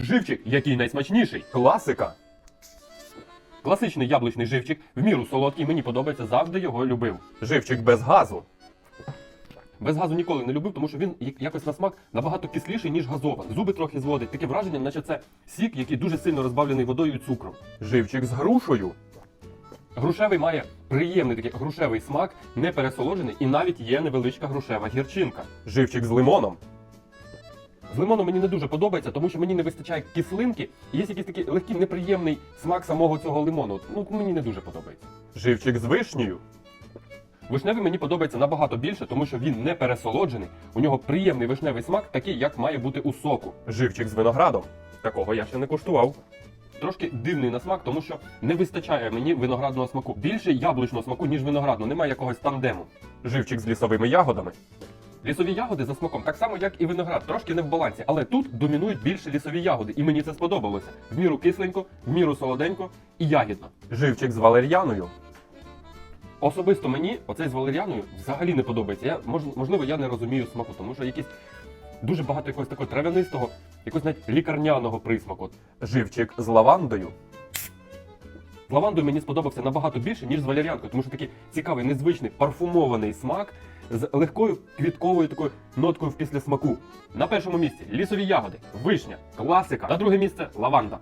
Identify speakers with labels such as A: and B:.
A: Живчик, який найсмачніший. Класика. Класичний яблучний живчик, в міру солодкий, мені подобається, завжди його любив. Живчик без газу. Без газу ніколи не любив, тому що він якось на смак набагато кисліший, ніж газований. Зуби трохи зводить. Таке враження, наче це сік, який дуже сильно розбавлений водою і цукром. Живчик з грушею. Грушевий має приємний такий грушевий смак, не пересолоджений, і навіть є невеличка грушева гірчинка. Живчик з лимоном. З лимоном мені не дуже подобається, тому що мені не вистачає кислинки, і є якийсь такий легкий неприємний смак самого цього лимону. Ну, мені не дуже подобається. Живчик з вишнею. Вишневий мені подобається набагато більше, тому що він не пересолоджений. У нього приємний вишневий смак, такий, як має бути у соку. Живчик з виноградом. Такого я ще не куштував. Трошки дивний на смак, тому що не вистачає мені виноградного смаку. Більше яблучного смаку, ніж виноградного. Немає якогось тандему. Живчик з лісовими ягодами. Лісові ягоди за смаком, так само, як і виноград, трошки не в балансі, але тут домінують більше лісові ягоди, і мені це сподобалося. В міру кисленько, в міру солоденько і ягідно. Живчик з валер'яною. Особисто мені оцей з валер'яною взагалі не подобається. Я можливо, я не розумію смаку, тому що якийсь дуже багато якогось такого травянистого, якогось навіть лікарняного присмаку. Живчик з лавандою. Лавандою мені сподобався набагато більше, ніж з валеріанкою, тому що такий цікавий, незвичний парфумований смак з легкою квітковою такою ноткою в післясмаку. На першому місці лісові ягоди, вишня, класика. На друге місце лаванда.